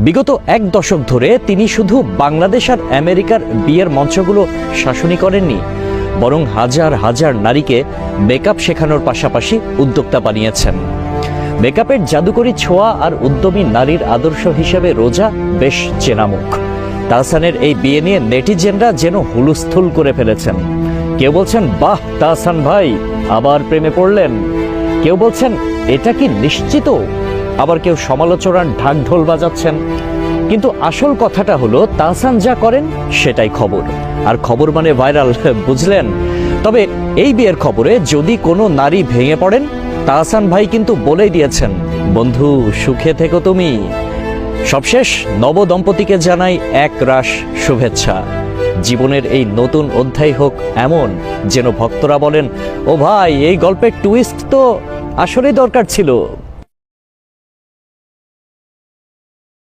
বিগত এক দশক ধরে তিনি শুধু বাংলাদেশ আর আমেরিকার বিয়ের মঞ্চগুলো শাসনই করেননি, বরং হাজার হাজার নারীকে মেকআপ শেখানোর পাশাপাশি উদ্যোক্তা বানিয়েছেন। মেকআপের জাদুকরী ছোঁয়া আর উদ্যমী নারীর আদর্শ হিসেবে রোজা বেশ চেনামুখ। তাহসানের এই বিয়ে নিয়ে নেটিজেনরা যেন হুলুস্থুল করে ফেলেছেন। কেউ বলছেন, বাহ, তাহসান ভাই, আবার প্রেমে পড়লেন। কেউ বলছেন, এটা কি নিশ্চিত? আবার কেউ সমালোচনার ঢাক ঢোল বাজাচ্ছেন। কিন্তু আসল কথাটা হলো, তাহসান যা করেন সেটাই খবর। আর খবর মানে ভাইরাল, বুঝলেন? তবে এই বিয়ের খবরে যদি কোনো নারী ভেঙে পড়েন, তাহসান ভাই কিন্তু বলেই দিয়েছেন, বন্ধু, সুখে থেকো তুমি। সবশেষ, নবদম্পতিকে জানাই এক রাশ শুভেচ্ছা। জীবনের এই নতুন অধ্যায় হোক এমন, যেন ভক্তরা বলেন, ও ভাই, এই গল্পের টুইস্ট তো আসলেই দরকার ছিল।